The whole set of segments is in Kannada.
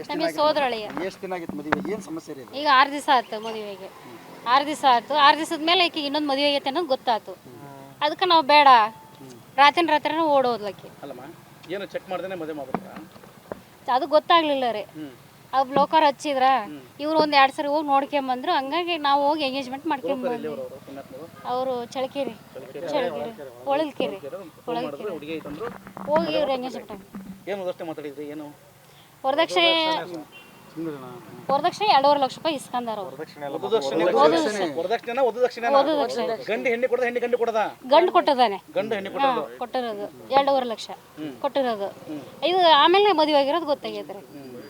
ಎಷ್ಟು ನಮಗೆ ಸೋದರಳಿಯ ಎಷ್ಟು ದಿನ ಆಗಿತ್ತು ಮದುವೆ? ಏನು ಸಮಸ್ಯೆ ರೀ ಈಗ ಆರು ದಿವಸ ಆಯ್ತು ಮದುವೆಗೆ. ಆರು ದಿವಸ ಆಯ್ತು. ಆರು ದಿವಸದ ಮೇಲೆ ಈಕೆಗೆ ಇನ್ನೊಂದು ಮದುವೆ ಆಗೈತೆ ಅನ್ನೋದು ಗೊತ್ತಾಯ್ತು. ಅದಕ್ಕೆ ನಾವು ಬೇಡ. ರಾತ್ರಿ ರಾತ್ರಿ ಓಡೋದ್ಲಕ್ಕೆ ಅಲ್ಲಮ್ಮ ಏನು ಚೆಕ್ ಮಾಡ್ದೇನೆ ಮದುವೆ ಮಾಡ್ಬಿಟ್ರಾ? ಅದು ಗೊತ್ತಾಗ್ಲಿಲ್ಲ ರೀ. ಆ ಅವ್ ಬ್ಲೋಕರ್ ಹಚ್ಚಿದ್ರ ಇವ್ರು ಒಂದ್ ಎರಡ್ ಸರಿ ಹೋಗಿ ನೋಡ್ಕೊಂಬಂದ್ರು. ಹಂಗಾಗಿ ನಾವು ಹೋಗಿ ಎಂಗೇಜ್ಮೆಂಟ್ ಮಾಡ್ಕೊಂಬಂದ್ವಿ ಅವರು ಚಳಕೇರಿ ಚಳಕೇರಿ ಹುಡುಗಿ ಐತಂದ್ರು? ಹೋಗಿ ಇವ್ರು ಎಂಗೇಜ್ಮೆಂಟ್ ಏನು ಮಾತಾಡಿದ್ರಿ? ಏನು? ವರದಕ್ಷಿಣೆ ವರದಕ್ಷಿಣೆ ಎರಡೂವರೆ ಲಕ್ಷ ರೂಪಾಯಿ ಇಸ್ಕೊಂಡಾರ ಗಂಡು ಹೆಣ್ಣು ಕೊಡದ ಹೆಣ್ಣು ಗಂಡು ಕೊಡದ? ಗಂಡು ಕೊಟ್ಟದಾನೆ ಕೊಟ್ಟಿರೋದು. ಎರಡೂವರೆ ಲಕ್ಷ. ಕೊಟ್ಟಿರೋದು. ಇದು ಆಮೇಲೆ ಮದುವೆ ಆಗಿರೋದು ಗೊತ್ತಾಗೈತ್ರಿ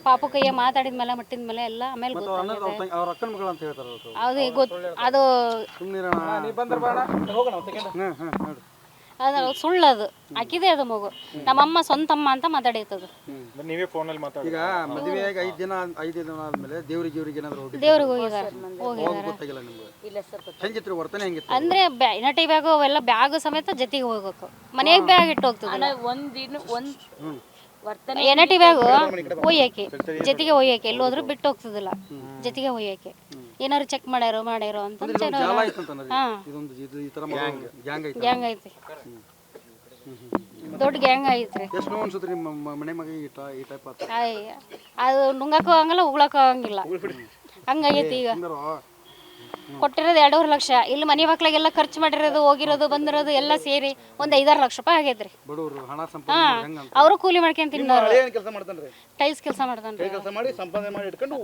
ಪಾಪು ಕೈಯ ಮಾತಾಡಿದ ಮೇಲೆ ಮಟ್ಟಿದ ಮೇಲೆ ಎಲ್ಲ ಆಮೇಲೆ ಗೊತ್ತಾಗೈತೆ ಅವ್ರ ಅಕ್ಕನ ಮಗಳು ಅಂತ ಹೇಳ್ತಾರೆ. ಅವರು ಅದು ಗೊತ್ತು ಅದು ಅದು ಸುಳ್ಳದು. ಆಕಿದೆ ಅದು ಮಗು. ನಮ್ಮಮ್ಮ ಸ್ವಂತಮ್ಮ ಅಂತ ಮಾತಾಡೈತದು ನೀವೇ ಫೋನಲ್ಲಿ ಮಾತಾಡಿ. ಈಗ ಮದುವೆಯಾಗಿ ಐದು ದಿನ ಐದು ದಿನ ಆದ್ಮೇಲೆ ದೇವ್ರಿಗೆ ಇವ್ರಿಗೆ ಏನಾದ್ರು ಹೋಗಿ ದೇವ್ರಿಗೆ ಹೋಗಿದಾರೆ ಹೋಗಿದಾರೆ ಗೊತ್ತಾಗಿಲ್ಲ ನಿಮ್ಗೆ. ಹೆಂಗಿತ್ತು ವರ್ತನೆ ಹೆಂಗಿತ್ತು? ಅಂದ್ರೆ ಬ್ಯಾ ಇನಟಿ ಬ್ಯಾಗ್ ಅವೆಲ್ಲ ಬ್ಯಾಗ್ ಸಮೇತ ಜೊತೆಗೆ ಹೋಗ್ಬೇಕು. ಮನೆಗೆ ಬ್ಯಾಗ್ ಇಟ್ಟು ಹೋಗ್ತದೆ ಒಂದಿನ ಒಂದ್ ವರ್ತನೆ ಎನಟಿ ಬ್ಯಾಗ್ ಒಯ್ಯಕ್ಕೆ. ಜೊತೆಗೆ ಒಯ್ಯಕ್ಕೆ. ಎಲ್ಲೋದ್ರೂ ಬಿಟ್ಟು ಹೋಗ್ತದಿಲ್ಲ ಜೊತೆಗೆ ಒಯ್ಯಕ್ಕೆ. ಏನಾರು ಚೆಕ್ ಮಾಡ್ಯಾರೋ ಮಾಡ್ಯಾರ ಅಂತ ಗ್ಯಾಂಗ್ ಐತೆ ದೊಡ್ಡ ಗ್ಯಾಂಗ್ ಐತ್ರಿ ಎಷ್ಟು ನೋವು ಅನ್ಸುತ್ತೆ ನಿಮ್ಮ ಮ- ಮನೆ ಮಗ ಈ ಟ ಈ ಟೈಪ್ ಆತ? ಅದು ನುಂಗಕ್ಕೂ ಆಗಂಗಿಲ್ಲ ಉಗ್ಳಕ್ಕೂ ಆಗಂಗಿಲ್ಲ ಹಂಗಾಗೈತಿ ಈಗ. ಕೊಟ್ಟಿರೋದು ಎರಡೂವರೆ ಲಕ್ಷ. ಇಲ್ಲಿ ಮನೆ ಮಕ್ಳಿಗೆಲ್ಲ ಖರ್ಚು ಮಾಡಿರೋದು ಹೋಗಿರೋದು ಬಂದಿರೋದು ಎಲ್ಲ ಸೇರಿ ಒಂದ್ ಐದಾರು ಲಕ್ಷ ರೂಪಾಯಿ ಆಗೈತ್ರಿ. ಬಡವರು ಹಣ ಅವರು ಕೂಲಿ ಮಾಡ್ಕೊಂಡ್ ತಿನ್ನೋರು ಏನು ಕೆಲಸ ಮಾಡ್ತಾನ್ರಿ. ಟೈಲ್ಸ್ ಕೆಲಸ ಮಾಡ್ತಾನೆ ಕೆಲಸ ಮಾಡಿ ಸಂಪಾದನೆ ಮಾಡಿ ಇಟ್ಕೊಂಡು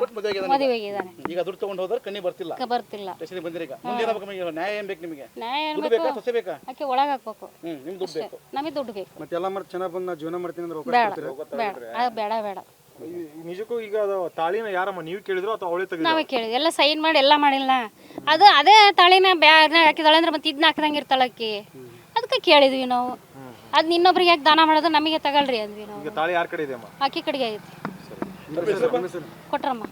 ಕೊಟ್ಟು ಮದುವೆ ಆಗಿದಾನೆ ಈಗ. ದುಡ್ಡು ತಗೊಂಡು ಹೋದ್ರೆ ಕಣ್ಣಿ ಬರ್ತಿಲ್ಲ. ಬರ್ತಿಲ್ಲ. ಬಂದಿರಿ ಈಗ. ಮುಂದೆ ಏನಾಗಬೇಕು ನಿಮಗೆ? ನ್ಯಾಯ ಏನ್ ಬೇಕು ನಿಮಗೆ? ನ್ಯಾಯ ದುಡ್ಡು ಬೇಕು? ಬೇಕಾ? ಸೊಸೆ ಬೇಕಾ? ಆಕೆ ಒಳಗೆ ಹಾಕ್ಬೇಕು. ಹ್ಮ್ ದುಡ್ಡು ಬೇಕು. ನಮಗೆ ದುಡ್ಡು ಬೇಕು. ಮತ್ತೆ ಎಲ್ಲಾ ಮತ್ತೆ ಚೆನ್ನಾಗಿ ಬಂದು ನಾ ಜೀವನ ಮಾಡ್ತೀನಿ ಅಂದ್ರೆ ಬೇಡ. ಕೊಡ್ತೀರಾ? ಬೇಡ. ಬೇಡ ಬೇಡ. ನಿಜಕ್ಕೂ ಈಗ ತಾಳಿನ ಯಾರಮ್ಮ ನೀವು ಕೇಳಿದ್ರು ಅಥವಾ ಅವಳೇ ತೆಗೆದು ನಾವೇ ಕೇಳಿದ್ವಿ. ಎಲ್ಲ ಸೈನ್ ಮಾಡಿ ಎಲ್ಲ ಮಾಡಿಲ್ಲ. ಅದು ಅದೇ ತಾಳಿನ ಬ್ಯಾಗ್ ಹಾಕಿದಾಳೆ ಅಂದ್ರೆ ಮತ್ತೆ ಇದನ್ನ ಹಾಕ್ದಂಗೆ ಇರ್ತಾಳಕ್ಕಿ ಅದಕ್ಕೆ ಕೇಳಿದ್ವಿ ನಾವು. ಅದ್ನ ಇನ್ನೊಬ್ರಿಗೆ ಯಾಕೆ ದಾನ ಮಾಡೋದು ನಮಗೆ ತಗೊಳ್ರಿ ಅಂದ್ವಿ ನಾವು. ಈಗ ತಾಳಿ ಯಾರ ಕಡೆ ಇದೆ ಅಮ್ಮ? ಆಕಿ ಕಡೆಗೆ ಐತಿ? ಕೊಟ್ರಮ್ಮ.